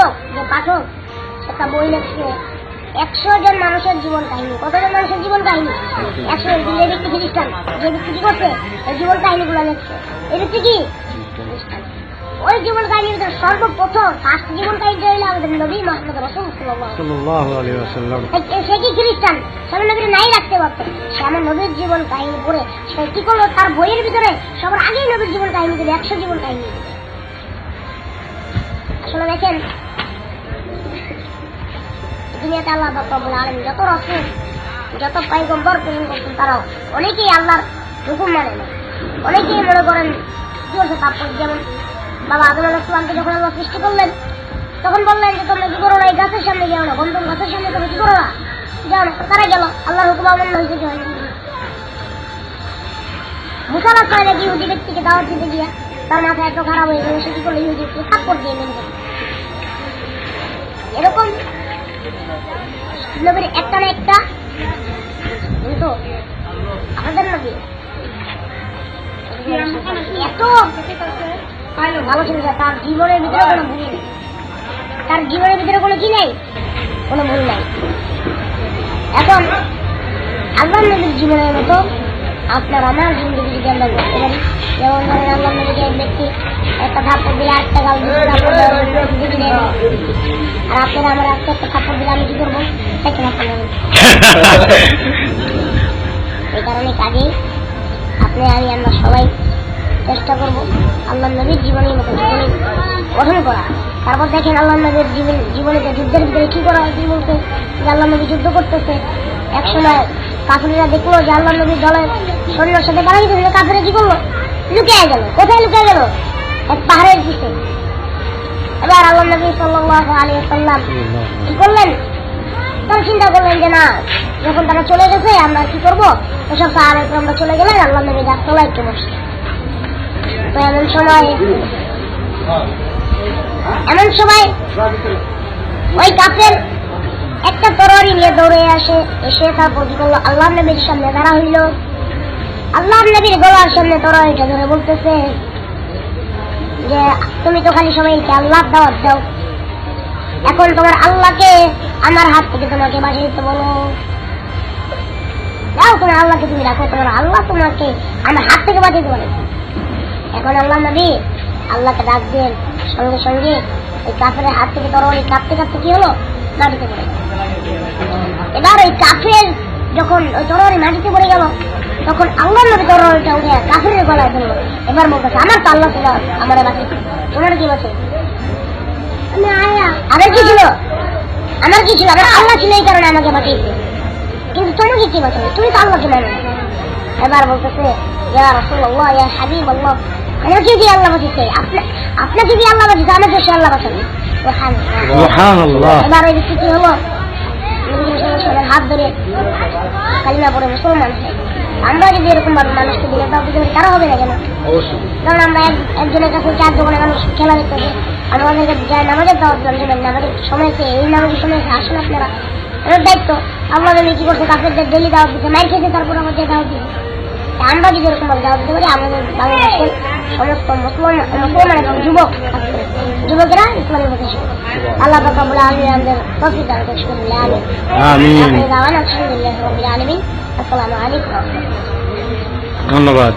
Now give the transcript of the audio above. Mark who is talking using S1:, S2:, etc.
S1: লেখক যে পাঠক একটা বই লিখছে একশো জন মানুষের জীবন কাহিনী। কতজন মানুষের জীবন কাহিনী? একশো যে ব্যক্তি খ্রিস্টান। যে ব্যক্তি কি করছে? এই জীবন কাহিনীগুলো লিখছে এই ব্যক্তি কি? ওই জীবন কাহিনীর ভিতরে সর্বপ্রথম ফার্স্ট জীবন কাহিনীটা হইলে আমাদের নবী মোহাম্মদ রসুল
S2: সাল্লাল্লাহু আলাইহি ওয়াসাল্লাম।
S1: সে কি খ্রিস্টান? সে নবীর নাই রাখতে পারতো। সে আমার নবীর জীবন কাহিনী পড়ে সে কি করল? তার বইয়ের ভিতরে সবার আগেই নবীর জীবন কাহিনী দিল একশো জীবন কাহিনী। আসলে দেখেন দুনিয়াতে আল্লাহ বলে আলম যত রসুল, যত পাইগম্বর প্রেরণ করছেন তারাও অনেকেই আল্লাহর হুকুম মানে না। অনেকেই মনে করেন তাৎপর্য যেমন বাবা আদম আলাইসালামকে যখন আল্লাহ সৃষ্টি করলেন, তখন বললেন যে, তোমরা কি করো না? এই গাছের সামনে যাও না, বন্ধন গাছের সামনে তোমরা কি করো না? যাও না, তারা গেল। আল্লাহর হুকুম অমান্য হয়েছে কি হয়নি। মুসালা ছয় নাকি ইহুদি ব্যক্তিকে দাওয়াত দিতে গিয়া তার মাথা এত খারাপ হয়ে গেল, সে কি করল? ইহুদি থাপ্পড় দিয়ে মেরে এরকম একটা না একটা? তো, আমাদের তার জীবনের ভিতরে কোনো ভুল তার জীবনের ভিতরে কোনো কি নেই? কোনো ভুল নাই। এখন আল্লাহ নবীর জীবনের মতো আপনার আমার জিন্দগি যদি আমরা করতে পারি। যেমন ধরেন আল্লাহ এক ব্যক্তি একটা থাপ্পড় দিলে একটা গাল আর আপনারা আমার একটা একটা থাপ্পড় দিলে আমি কি করব? থাপ্পড় নেব এই কারণে কাজে আপনি আমি আমরা সবাই চেষ্টা করব আল্লাহ নবীর জীবনের মতো জীবনী গঠন করা। তারপর দেখেন আল্লাহ নবীর জীবন জীবনে যে যুদ্ধের ভিতরে কি করা হয় কি বলছে যে আল্লাহ নবী যুদ্ধ করতেছে। এক সময় কাফিরা দেখল যে আল্লাহ নবীর দলের সৈন্যর সাথে পালা গেছে কাফিরা কি করল? লুকিয়ে গেল। কোথায় লুকিয়ে গেল? এক পাহাড়ের পিছে। এবার আল্লাহ নবী সাল্লাল্লাহু আলাইহি সাল্লাম কি করলেন? তারা চিন্তা করলেন যে না, যখন তারা চলে গেছে, আমরা কি করব? এসব সাহায্য আমরা চলে গেলে আল্লাহ নবী গাছতলা একটু বসে তো এমন সময় এমন সময় ওই কাপের একটা তরবারি নিয়ে দৌড়ে আসে, এসে তারপর কি করল আল্লাহ নবীর সামনে দাঁড়া হইল। আল্লাহ নবীর গলার সামনে তরবারিটা ধরে বলতেছে যে, তুমি তো খালি সবাইকে আল্লাহ দাওয়াত দাও। এখন তোমার আল্লাহকে আমার হাত থেকে তোমাকে বাঁচিয়ে দিতে বলো। যাও তোমার আল্লাহকে তুমি রাখো, তোমার আল্লাহ তোমাকে আমার হাত থেকে বাঁচিয়ে দিতে বলে। এখন আল্লাহ নবী আল্লাহকে ডাক দেন সঙ্গে সঙ্গে ওই কাফের হাত থেকে তরবারি কাঁপতে কাঁপতে কি হলো? মাটিতে পড়ে গেল। এবার ওই কাফের যখন ওই তরবারি মাটিতে পড়ে গেল তখন আল্লাহ নবী তরবারিটা উঠে কাফের গলায় ফেলল এবার বলতেছে আমার তো আল্লাহ ছিল আমার বাঁচিয়ে তোমার কি বাঁচে? আমার কি ছিল? আমার কি ছিল? আমার আল্লাহ ছিল এই কারণে আমাকে বাঁচিয়েছে। কিন্তু তোমাকে কি বাঁচাবে তুমি তো আল্লাহকে মানো। এবার বলতেছে ইয়া রাসূলুল্লাহ ইয়া হাবিবাল্লাহ আমাকে দিয়ে আল্লাহ বাঁচিয়েছে? আপনাকে দিয়ে আল্লাহ বাঁচিয়েছে? আমাকে সে আল্লাহ বাঁচাবে। সুবহানাল্লাহ।
S2: সুবহানাল্লাহ
S1: এবার ওই ব্যক্তি কি হলো? ওয়াসাল্লামের হাত ধরে কালিমা পড়ে মুসলমান হয়। আমরা যদি এরকম ভাবে মানুষকে দিলে তারা হবে না কেন? কারণ আমরা একজনের কাছে চার দোকানে মানুষ খেলা দেখতে হবে। আমাদের যায় নামাজের দাওয়াত দেবেন নামাজের সময়তে এই নামাজের সময়তে আসেন আপনারা। এর দায়িত্ব আল্লাহ নবী কি করছে কাফেরদের ডেলি দাওয়াত দিতে। মাইর খেতে তারপর আমাদের দাওয়াত দিতে আমরা যদি এরকম ভাবে দাওয়াত দিতে পারি আমাদের বাংলাদেশের সমস্ত মুসলমান মুসলমান এবং যুবক যুবকেরা ইসলামের প্রতি শিখবে। আল্লাহ পাক আমরা আমি আমাদের তফিক দান করুন আমিন।
S2: আমিন।
S1: আলহামদুলিল্লাহ আসসালামু আলাইকুম।
S2: ধন্যবাদ।